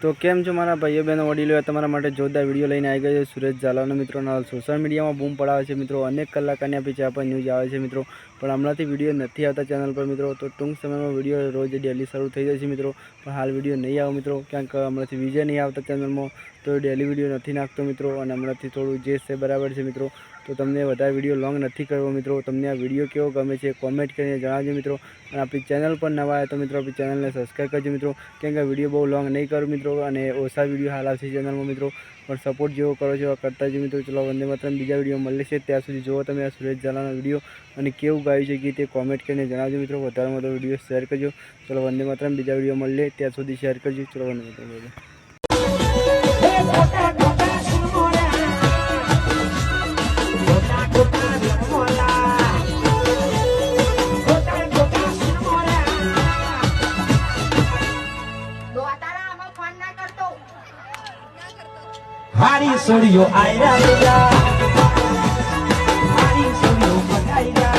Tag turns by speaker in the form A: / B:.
A: તો કેમ છો મારા ભાઈઓ બહેનો, વડીલો? તમારા માટે જોરદાર વીડિયો લઈને આવી ગયો છે. સુરેશ ઝાલાનો મિત્રો સોશિયલ મીડિયામાં બૂમ પડાવે છે મિત્રો. અનેક કલાકની આપી ચા પર ન્યૂઝ આવે છે મિત્રો. પણ હમણાંથી વીડિયો નથી આવતા ચેનલ પર મિત્રો, તો ટૂંક સમયમાં વીડિયો રોજ ડેલી શરૂ થઈ જશે મિત્રો. પણ હાલ વીડિયો નહીં આવે મિત્રો. ક્યાંક હમણાંથી વિજય નહીં આવતા ચેનલમાં તો ડેલી વીડિયો નથી નાખતો મિત્રો. અને હમણાંથી થોડું જે છે બરાબર છે મિત્રો. તો તમને વધારે વીડિયો લોંગ નથી કરવો મિત્રો. તમને આ વીડિયો કેવો ગમે છે કોમેન્ટ કરીને જણાવજો મિત્રો. અને આપણી ચેનલ પર નવા આવે તો મિત્રો, આપણી ચેનલને સબસ્ક્રાઈબ કરજો મિત્રો. કેમ કે વીડિયો બહુ લોંગ નહીં કરું મિત્રો. અને ઓછા વીડિયો હાલ આવશે ચેનલમાં મિત્રો. પણ સપોર્ટ જેવો કરો છો કરતા જ મિત્રો, ચલો વંદે માત્ર બીજા વીડિયો મળે છે ત્યાં સુધી જુઓ તમે આ સુરેશ ઝાલાનો વીડિયો અને કેવું ગાયું છે ગીત એ કોમેન્ટ કરીને જણાવજો મિત્રો. વધારે વધુ વીડિયો શેર કરજો. ચલો વંદે માત્ર બીજા વીડિયો મળે ત્યાં સુધી શેર કરજો. ચલો વંદે માતરમ.
B: હારી સોડિયો આયરા હારી સોડિયો